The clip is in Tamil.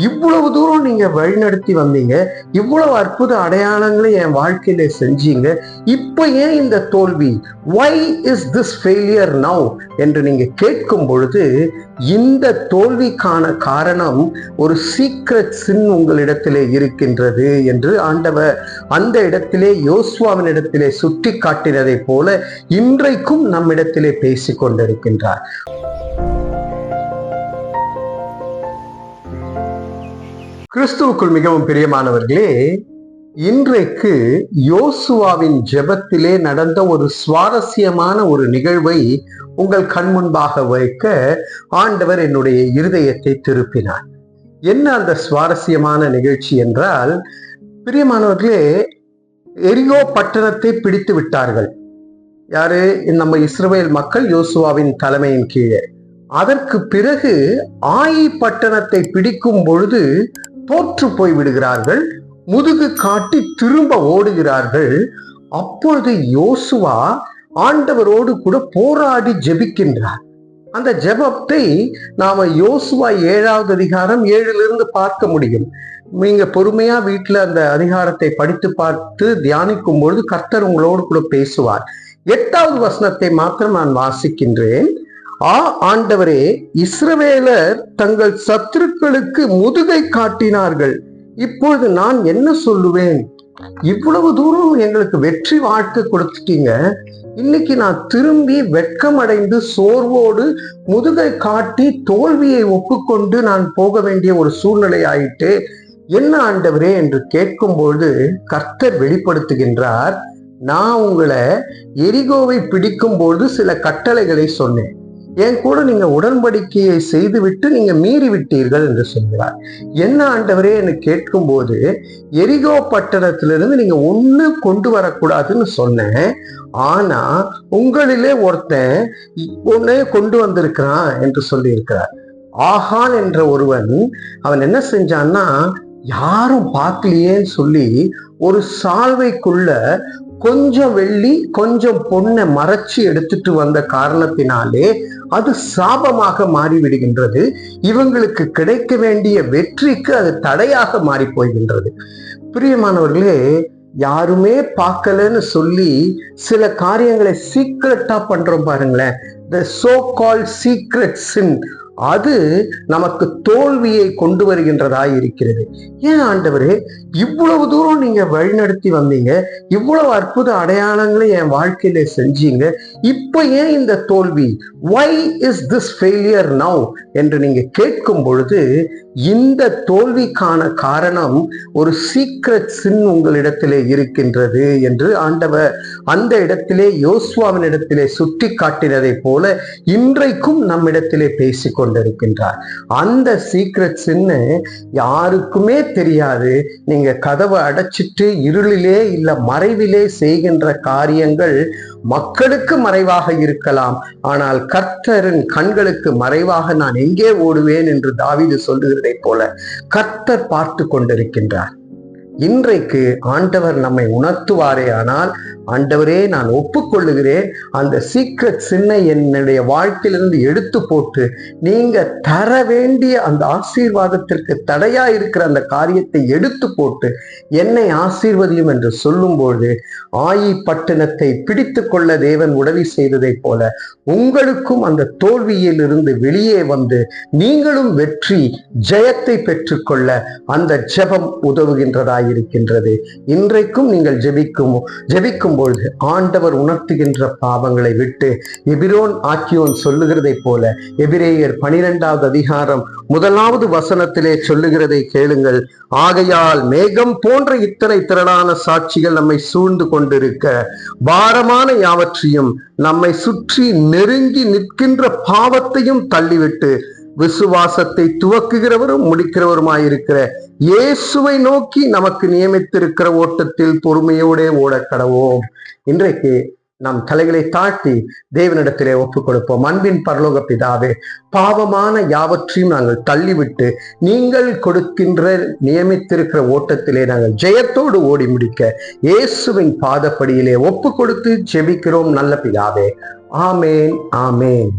இவ்வளவு தூரம் நீங்க வழிநடத்தி வந்தீங்க இவ்வளவு அற்புத அடையாளங்களை என் வாழ்க்கையில செஞ்சீங்க இப்ப ஏன் இந்த தோல்வி? Why is this failure now என்று நீங்க கேட்கும் பொழுது இந்த தோல்விக்கான காரணம் ஒரு சீக்ரெட் சின் உங்களிடத்திலே இருக்கின்றது என்று ஆண்டவர் அந்த இடத்திலே யோசுவாவின் இடத்திலே சுட்டி காட்டினதை போல இன்றைக்கும் நம்மிடத்திலே பேசிக் கொண்டிருக்கின்றார் கிறிஸ்துவுக்குள் மிகவும் பிரியமானவர்களே இன்றைக்கு யோசுவாவின் ஜெபத்திலே நடந்த ஒரு சுவாரஸ்யமான ஒரு நிகழ்வை உங்கள் கண் முன்பாக வைக்க ஆண்டவர் என்னுடைய இருதயத்தை திருப்பினார். என்ன அந்த சுவாரஸ்யமான நிகழ்ச்சி என்றால் பிரியமானவர்களே எரியோ பட்டணத்தை பிடித்து விட்டார்கள். யாரு? நம்ம இஸ்ரவேல் மக்கள் யோசுவாவின் தலைமையின் கீழே. அதற்கு பிறகு ஆயி பட்டணத்தை பிடிக்கும் பொழுது தோற்று போய் விடுகிறார்கள் முதுகு காட்டி திரும்ப ஓடுகிறார்கள். அப்பொழுது யோசுவா ஆண்டவரோடு கூட போராடி ஜெபிக்கின்றார். அந்த ஜெபத்தை நாம யோசுவா ஏழாவது அதிகாரம் ஏழிலிருந்து பார்க்க முடியும். நீங்க பொறுமையா வீட்டுல அந்த அதிகாரத்தை படித்து பார்த்து தியானிக்கும் பொழுது கர்த்தர் உங்களோடு கூட பேசுவார். எட்டாவது வசனத்தை மாத்திரம் நான் வாசிக்கின்றேன். ஆ ஆண்டவரே இஸ்ரவேலர் தங்கள் சத்துருக்களுக்கு முதுகை காட்டினார்கள். இப்பொழுது நான் என்ன சொல்லுவேன்? இவ்வளவு தூரம் எங்களுக்கு வெற்றி வாழ்க்கை கொடுத்துட்டீங்க. இன்னைக்கு நான் திரும்பி வெட்கமடைந்து சோர்வோடு முதுகை காட்டி தோல்வியை ஒப்புக்கொண்டு நான் போக வேண்டிய ஒரு சூழ்நிலை ஆயிட்டு என்ன ஆண்டவரே என்று கேட்கும்போது கர்த்தர் வெளிப்படுத்துகின்றார். நான் உங்களை எரிகோவை பிடிக்கும் பொழுது சில கட்டளைகளை சொன்னேன். என் கூட நீங்க உடன்படிக்கையை செய்துவிட்டு நீங்க மீறி விட்டீர்கள் என்று சொல்கிறார். என்ன ஆண்டவரே என்று கேட்கும்போது எரிகோ பட்டணத்திலிருந்து நீங்க ஒண்ணு கொண்டு வரக்கூடாதுன்னு சொன்னேன். ஆனா உங்களிலே ஒருத்தன் ஒன்னே கொண்டு வந்திருக்கிறான் என்று சொல்லியிருக்கிறார். ஆஹான் என்ற ஒருவன் அவன் என்ன செஞ்சான்னா யாரும் பார்க்கலையேன்னு சொல்லி ஒரு சால்வைக்குள்ள கொஞ்சம் வெள்ளி கொஞ்சம் பொண்ணை மறைச்சு எடுத்துட்டு வந்த காரணத்தினாலே அது சாபமாக மாறிவிடுகின்றது. இவங்களுக்கு கிடைக்க வேண்டிய வெற்றிக்கு அது தடையாக மாறி போகின்றது. பிரியமானவர்களே யாருமே பார்க்கலன்னு சொல்லி சில காரியங்களை சீக்ரெட்டா பண்றோம் பாருங்களேன். த சோ கால் சீக்ரெட் சின் அது நமக்கு தோல்வியை கொண்டு வருகின்றதாய் இருக்கிறது. ஏன் ஆண்டவரே இவ்வளவு தூரம் நீங்க வழிநடத்தி வந்தீங்க இவ்வளவு அற்புத அடையாளங்களை என் வாழ்க்கையில செஞ்சீங்க இப்ப ஏன் இந்த தோல்வி? Why is this failure now என்று நீங்க கேட்கும் பொழுது இந்த தோல்விக்கான காரணம் ஒரு சீக்ரெட் சின் உங்களிடத்திலே இருக்கின்றது என்று ஆண்டவர் அந்த இடத்திலே யோசுவாவின் இடத்திலே சுட்டி காட்டினதை போல இன்றைக்கும் நம்மிடத்திலே பேசிக்கொண்டு கொண்டிருக்கின்றார். அந்த சீக்ரெட்ஸ்ன்னு யாருக்குமே தெரியாது. நீங்க கதவை அடைச்சிட்டு இருளிலே இல்ல மறைவிலே செய்கின்ற காரியங்கள் மக்களுக்கு மறைவாக இருக்கலாம். ஆனால் கர்த்தரின் கண்களுக்கு மறைவாக நான் எங்கே ஓடுவேன் என்று தாவிது சொல்லுகிறதை போல கர்த்தர் பார்த்து கொண்டிருக்கின்றார். இன்றைக்கு ஆண்டவர் நம்மை உணர்த்துவாரே ஆனால் ஆண்டவரே நான் ஒப்புக்கொள்ளுகிறேன். அந்த சீக்ரெட் சின்ன என்னுடைய வாழ்க்கையிலிருந்து எடுத்து போட்டு நீங்க தர வேண்டிய அந்த ஆசீர்வாதத்திற்கு தடையா இருக்கிற அந்த காரியத்தை எடுத்து போட்டு என்னை ஆசீர்வதியும் என்று சொல்லும்போது ஆயி பட்டணத்தை பிடித்து கொள்ள தேவன் உதவி செய்ததை போல உங்களுக்கும் அந்த தோல்வியிலிருந்து வெளியே வந்து நீங்களும் வெற்றி ஜெயத்தை பெற்றுக்கொள்ள அந்த ஜெபம் உதவுகின்றதாயிருக்கின்றது. இன்றைக்கும் நீங்கள் ஜெபிக்கும் ஜெபிக்கும் பார்க்கும் பொழுது ஆண்டவர் உணர்த்துகின்ற பாவங்களை விட்டு எபிரோன் ஆக்கியோன் சொல்லுகிறதை போல எபிரேயர் பனிரெண்டாவது அதிகாரம் முதலாவது வசனத்திலே சொல்லுகிறதை கேளுங்கள். ஆகையால் மேகம் போன்ற இத்தனை திரளான சாட்சிகள் நம்மை சூழ்ந்து கொண்டிருக்க பாரமான யாவற்றையும் நம்மை சுற்றி நெருங்கி நிற்கின்ற பாவத்தையும் தள்ளிவிட்டு விசுவாசத்தை துவக்குகிறவரும் முடிக்கிறவருமாயிருக்கிற இயேசுவை நோக்கி நமக்கு நியமித்திருக்கிற ஓட்டத்தில் பொறுமையோட ஓட கடவோம். இன்றைக்கு நம் தலைகளை தாழ்த்தி தேவனிடத்திலே ஒப்புக் கொடுப்போம் அன்பின் பரலோக பிதாவே பாவமான யாவற்றையும் நாங்கள் தள்ளிவிட்டு நீங்கள் கொடுக்கின்ற நியமித்திருக்கிற ஓட்டத்திலே நாங்கள் ஜெயத்தோடு ஓடி முடிக்க இயேசுவின் பாதப்படியிலே ஒப்பு கொடுத்து ஜெபிக்கிறோம் நல்ல பிதாவே. ஆமேன் ஆமேன்.